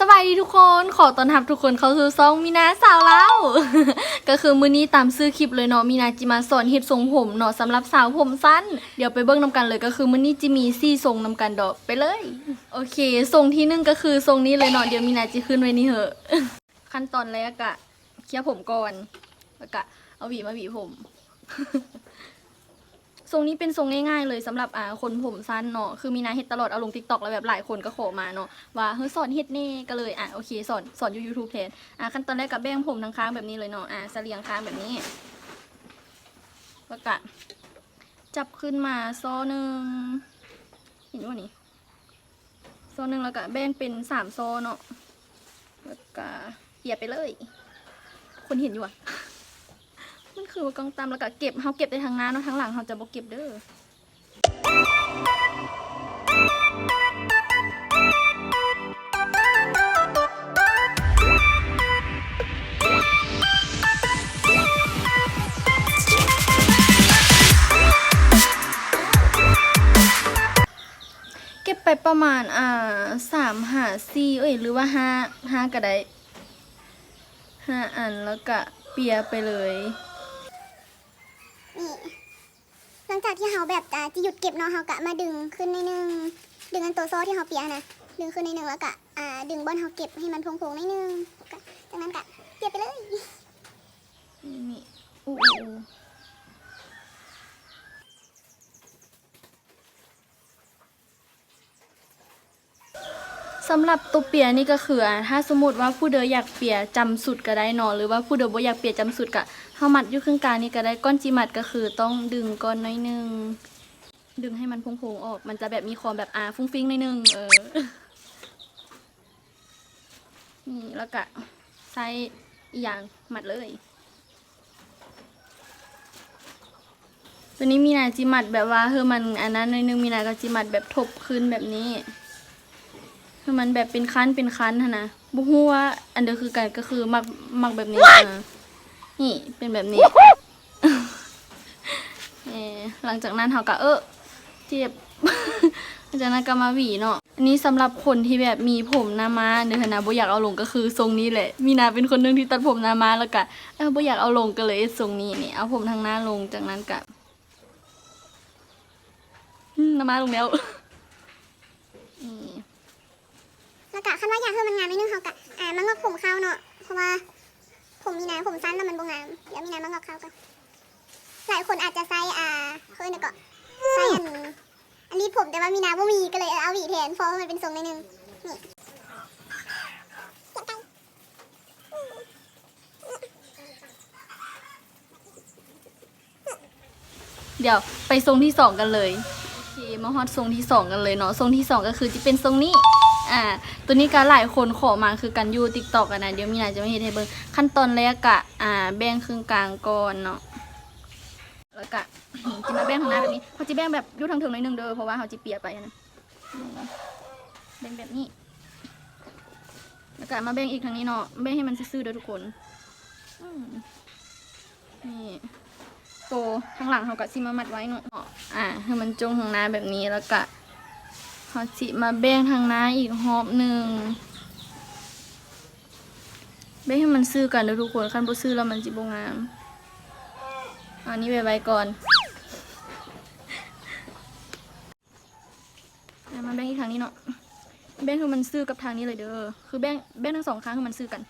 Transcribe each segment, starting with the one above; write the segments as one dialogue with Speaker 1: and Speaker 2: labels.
Speaker 1: สวัสดีทุกคน ขอต้อนรับทุกคนเข้าสู่ซองมีนาสาวเล่า ก็คือมื้อนี้ตามซื้อคลิปเลยเนาะ มีนาจิมาสอนเฮ็ดทรงผมเนาะสำหรับสาวผมสั้น เดี๋ยวไปเบิ่งนำกันเลยก็คือมื้อนี้จิมีซี่ทรงนำกันดอกไปเลย โอเค ทรงที่หนึ่งก็คือทรงนี้เลยเนาะ เดี๋ยวมีนาจิขึ้นไว้นี่เหอะ ขั้นตอนแรกอะเคลียร์ผมก่อน แล้วก็เอาหวีมาหวีผม ทรงนี้เป็นทรงง่ายๆเลยสำหรับอ่าคนผมสั้นเนาะคือมีนาเฮ็ดตลอดเอาลงทิกตอกแล้วแบบหลายคนก็ขอมาเนาะว่าเฮ้ยสอนเฮ็ดแน่ก็เลยอะโอเคสอนสอนอยู่ YouTube แทนอะขั้นตอนแรกกับแบ่งผมทั้งค้างแบบนี้เลยเนาะอะเสลียงค้างแบบนี้แล้วก็จับขึ้นมาโซ่หนึ่งเห็นว่านี่โซ่หนึ่งแล้วก็แบ่งเป็นสามโซ่เนาะแล้วก็เหยียบไปเลย คนเห็นอยู่อะ คือว่ากองตามแล้วก็เก็บเฮาเก็บได้ทางหน้าเนาะทางหลังเฮาจะบ่เก็บเด้อเก็บไปประมาณอ่าสามหาสี่เอ้ยหรือว่าห้าห้าก็ได้ห้าอันแล้วก็เปียไปเลย
Speaker 2: นี่ หลังจากที่เขาแบบจะจะหยุดเก็บเนาะเขากะมาดึงขึ้นในหนึง ดึงอันตัวโซ่ที่เขาเปียนะ ดึงขึ้นในหนึงแล้วกะอ่าดึงบอลเขาเก็บให้มันโพงๆในหนึงจากนั้นกะเก็บไปเลย
Speaker 1: นี่อู้ สำหรับตัวเปียนี่ก็คือถ้าสมมติว่าผู้เดออยากเปียจำสุดก็ได้เนอะหรือว่าผู้เดอบ่อยากเปียจำสุดก็เฮามัดอยู่ครึ่งกลางนี่ก็ได้ก้อนจิมัดก็คือต้องดึงก้อนน้อยหนึงดึงให้มันโพงๆออก มันจะแบบมีความแบบอาฟุ้งฟิ้งน่อยหนึงเออนี่แล้วก็ใส่อีอย่างมัดเลย ตัวนี้มีนาจิมัดแบบว่าเฮอมันอันนั้นนอยนึงมีนาก็จิมัดแบบทบขึ้นแบบนี้ คือมันแบบเป็นคั้นเป็นคั้นหั้นนะบุฮู้ว่าอันเดียวคือกันก็คือมักมักแบบนี้อะนี่เป็นแบบนี้เออหลังจากนั้นเขาก็เออเจ็บหลังจากนั้นก็มาหวีเนาะอันนี้สำหรับคนที่แบบมีผมหนามาเดี๋ยวนะบ่อยากเอาลงก็คือทรงนี้แหละ มีนาเป็นคนหนึงที่ตัดผมหนามาแล้วก็เออบ่อยากเอาลงก็เลยทรงนี้นี่เอาผมทางหน้าลงจากนั้นก็อืมน้ำมาลงแล้วนี่
Speaker 2: แล้วกะคันว่าอยากให้มันงามในอยนึงเขากะอ่ามางอกผมเข้าเนาะเพราะว่า ผมมีนาผมสั้นแล้วมันบ่งามเดี๋ยวมีนามางอกเข้ากันหลายคนอาจจะใส่อ่าเคยนะก็ใส่อันอันนี้ผมแต่ว่ามีนาบ่มีก็เลยเอาหวีแทนเพราะมันเป็นทรงในอยนึงนี่เดี๋
Speaker 1: ยวไปทรงที่สองกันเลย โอเค มาฮอดทรงที่สองกันเลยเนาะ ทรงที่สองก็คือจะเป็นทรงนี้ อ่าตัวนี้ก็หลายคนขอมาคือกันยูติ๊กตอกกันนะเดี๋ยวมีนาจะไม่เห็นให้เบิ่งขั้นตอนแรกกะอ่าแบ่งครึ่งกลางก่อนเนาะแล้วก็จะมาแบ่งทางหน้าแบบนี้เขาจะแบ่งแบบยูทางถึงหน่อยนึงเด้อเพราะว่าเขาจะเปียกไปนะแบ่งแบบนี้แล้วก็มาแบ่งอีกทางนี้เนาะแบ่งให้มันซื่อๆเด้อทุกคนนี่โตข้างหลังเขาก็สิมามัดไว้เนาะอ่าให้มันจงทางหน้าแบบนี้แล้วก็ เขาสิมาแบ่งทางน้าอีกหอบหนึ่งแบ่งให้มันซื้อกันเด้อทุกคนคันบ่ซื้อแล้วมันสิบ่งาม อันนี้ไว้ไว้ก่อนอะมาแบ่งอีกทางนี้เนาะแบ่งคือมันซื้อกับทางนี้เลยเด้อคือแบ่งแบ่งทั้งสองข้างคือมันซื้อกัน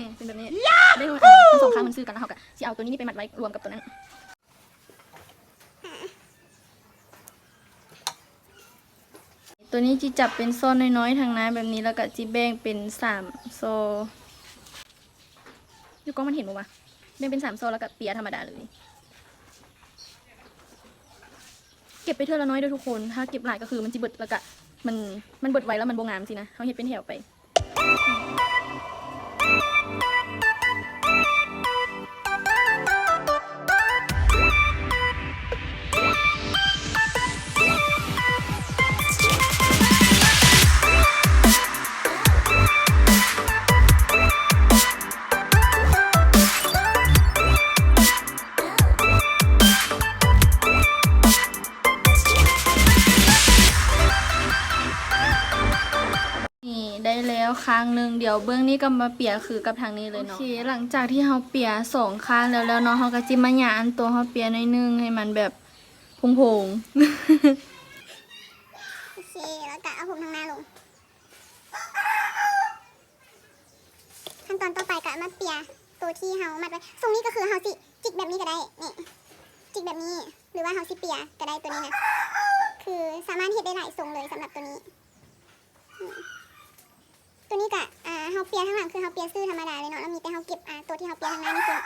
Speaker 1: นี่เป็นแบบนี้ได้ทั้งทั้งสองข้างมันซื้อกันแล้วเขาก็สิเอาตัวนี้ไปมัดไว้รวมกับตัวนั้นตัวนี้จีจับเป็นโซนน้อยๆทางหน้าแบบนี้แล้วก็จีแบ่งเป็นสามโซอยู่กล้องมันเห็นปะวะแบ่งเป็นสามโซแล้วก็เปียธรรมดาเลย เก็บไปเท่าละน้อยเด้อทุกคน ถ้าเก็บหลายก็คือมันจีเบิดแล้วก็มันมันเบิดไว้แล้วมันบงงามสินะเขาเห็นเป็นแถวไป ข้างหนึงเดี๋ยวเบื้องนี้ก็มาเปียคือกับทางนี้เลยเนาะโอเคหลังจากที่เฮาเปียสองข้างแล้วแล้วเนาะเฮาก็จิมาหยาอันตัวเฮาเปียหน่อยนึงให้มันแบบพงๆ
Speaker 2: โอเคแล้วก็เอาผมทางหน้าลงขั้นตอนต่อไปก็มาเปียตัวที่เฮามัดไว้ทรงนี้ก็คือเฮาสิจิกแบบนี้ก็ได้นี่จิกแบบนี้หรือว่าเฮาสิเปียก็ได้ตัวนี้นะคือสามารถเฮ็ดได้หลายทรงเลยสำหรับตัวนี้อืม ตัวนี้ก็อ่าเฮาเปียข้างหลังคือเฮาเปียซื่อธรรมดาเลยเนาะแล้วมีแต่เฮาเก็บอ่าตัวที่เฮาเปียข้างหน้านี่คือ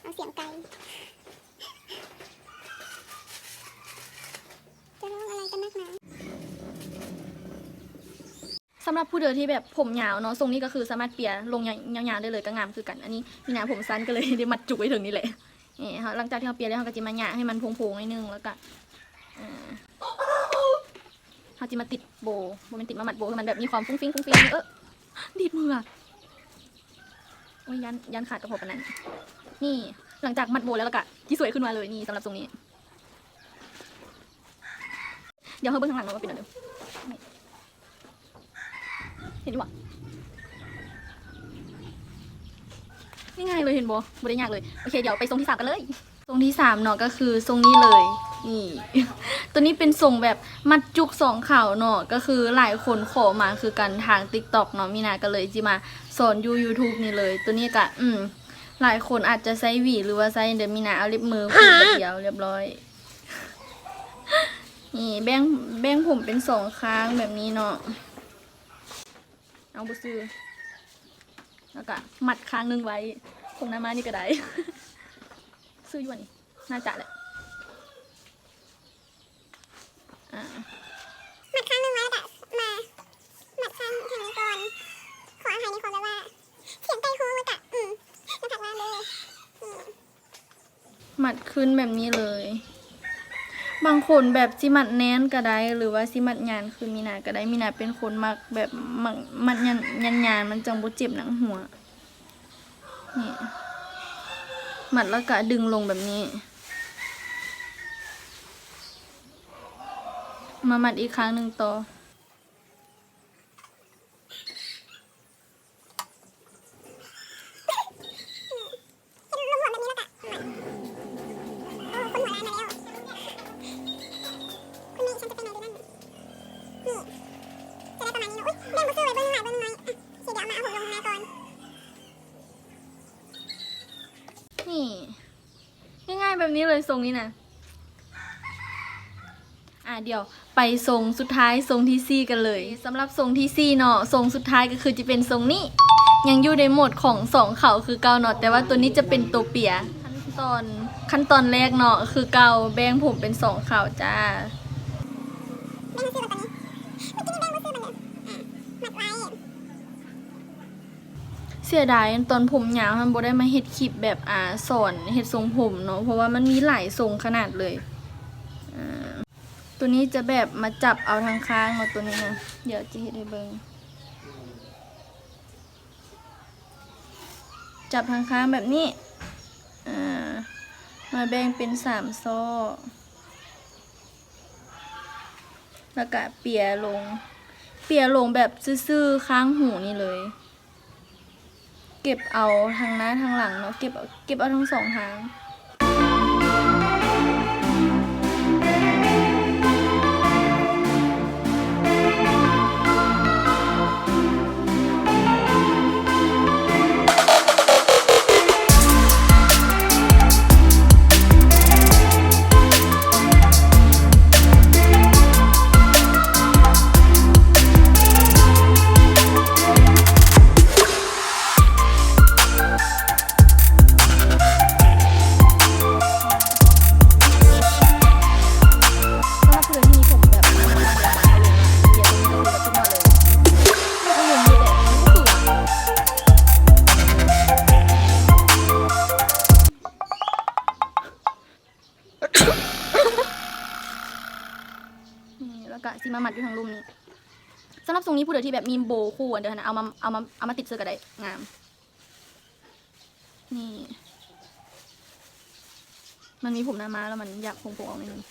Speaker 2: เอาเสียงไกลจะร้องอะไรกันนักหนา
Speaker 1: สำหรับผู้เดินที่แบบผมยาวเนาะทรงนี้ก็คือสามารถเปียลงยาวๆได้เลยก็งามคือกัน อันนี้มีหนาผมสั้นก็เลยได้มัดจุกไว้ถึงนี่แหละนี่ค่ะหลังจากที่เราเปียแล้วเราก็จะมาหยาให้มันโพงๆนิดนึงแล้วก็เราจะมาติดโบโบมันติดมามัดโบให้มันแบบมีความฟุ้งฟิ้งฟุ้งฟิ้งเออ ดีดมืออะโอ้ยยันยันขาดกระเพาะปานนั้น นี่หลังจากมัดโบแล้วล้วก็ที่สวยขึ้นมาเลยนี่สำหรับตรงนี้ เดี๋ยวเขาเบิ้งข้างหลังเราว่าเป็นอะไรเห็นดีวะง่ายๆเลยเห็นบ่บ่ได้ยากเลย โอเค เดี๋ยวไปทรงที่สามกันเลย ทรงที่สามเนาะก็คือทรงนี้เลย นี่ ตัวนี้เป็นทรงแบบมัดจุกสองเข่าเนาะก็คือหลายคนขอมาคือกันทาง t ิ k t o k เนาะมีนาก็เลยจิมาสอนยู YouTube นี่เลย ตัวนี้ก็อืมหลายคนอาจจะใช้หวีหรือว่าใช้เดยวมีนาเอาเล็บมือผูกเดียวเรียบร้อย นี่แบ่งแบ่งผมเป็นสองข้างแบบนี้เนาะเอาบุซื้อแล้วก็มัดค้างหนึงไว้คงน้ำมานี่ก็ได้ ซื้ออยู่อันนี่น่าจะแหละอ่า
Speaker 2: ห มัดข้างหนึ่งไว้แล้วก็มาหมัดข้างทางนี้ก่อนขออภัยในความแบบว่าเสียงใกล้หูมันกะอืมมันถักมาเลยอืม
Speaker 1: มัดขึ้นแบบนี้เลย บางคนแบบสิมัดแน่นก็ได้หรือว่าสิมัดยานคือมีนาก็ได้มีนาเป็นคนมักแบบมักมัดยันยันยานมันจังบ่เจ็บหนังหัวนี่มัดแล้วก็ดึงลงแบบนี้ มามัดอีกครั้งหนึ่งต่อ
Speaker 2: เป็นรวมๆแบบนี้แล้วกะหมัดโอ้คนหัวล้านมาแล้วคุณแม่ฉันจะไปไหนดีนั่นนี่จะได้ประมาณนี้เนอะอุ้ยแบ่งมาซื้อไว้เบิ้งหน่อยเบิ้งหน่อยเดี๋ยวเอามาเอาผมลงมาก่อน
Speaker 1: นี่ ง่ายๆแบบนี้เลยทรงนี้นะ อะเดี๋ยวไปทรงสุดท้ายทรงที่สี่กันเลยสำหรับทรงที่สี่เนาะทรงสุดท้ายก็คือจะเป็นทรงนี้ ยังอยู่ในโหมดของสองเขาคือเกาเนาะแต่ว่าตัวนี้จะเป็นตัวเปียขั้นตอนขั้นตอนแรกเนาะคือเกาแบ่งผมเป็นสองเขาจ้า
Speaker 2: แบ่งมาซื้อแบบนี้เมื่อกี้นี่แบ่งมา
Speaker 1: เสียดายตอนผมยาวมันบ่ได้มาเฮ็ดคลิปแบบอ่าสอนเฮ็ดทรงผมเนาะเพราะว่ามันมีหลายทรงขนาดเลย ตัวนี้จะแบบมาจับเอาทางข้างเนาตัวนี้นะเดี๋ยวจะเฮ็ดให้เบิ่งจับทางข้างแบบนี้อ่ามาแบ่งเป็นสามโซ้อแล้วก็เปียลง เปียลงแบบซื่อๆข้างหูนี่เลย เก็บเอาทางหน้าทางหลังเนาะเก็บเก็บเอาทั้งสองทาง นี่แล้วก็ซีมามัดอยู่ทางรูมนี้สำหรับทรงนี้ผู้เดินที่แบบมีโบว์คู่อันเดียวนะเอามาเอามาเอามาติดเสื้อก็ได้งาม นี่ มันมีผมหน้าม้าแล้วมันอยากโผล่ๆออกนิดนึง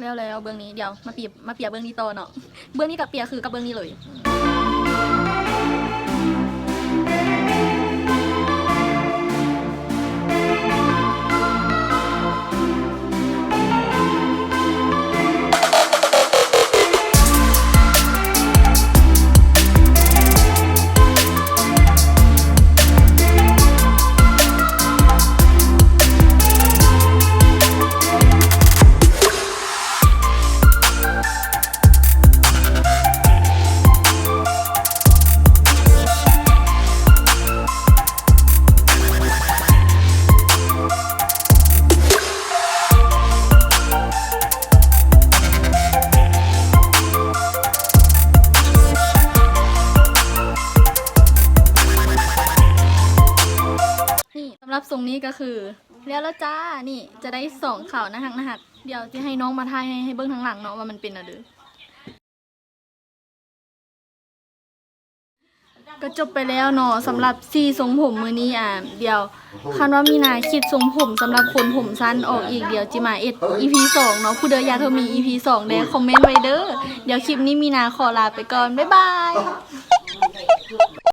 Speaker 1: แล้วแล้วเบื้องนี้เดี๋ยวมาเปียบมาเปียบเบื้องนี้ต่อเนาะเบื้องนี้กับเปียบคือกับเบื้องนี้เลย นี้ก็คือแล้วแล้วจ้า นี่จะได้สองข่าวนะฮักนะฮัก เดี๋ยวจะให้น้องมาทายให้ให้เบิ้งทางหลังเนาะว่ามันเป็นอะไรก็จบไปแล้วเนาะสำหรับซีทรงผมมือนี้อะเดี๋ยวคันว่ามีนาคิดทรงผมสำหรับคนผมสั้นออกอีกเดี๋ยวจิมาเอ็ด EP สองเนาะผู้เดออยากเธอมี EP สองเด้คอมเมนต์ไว้เด้อเดี๋ยวคลิปนี้มีนาขอลาไปก่อน บ๊ายบาย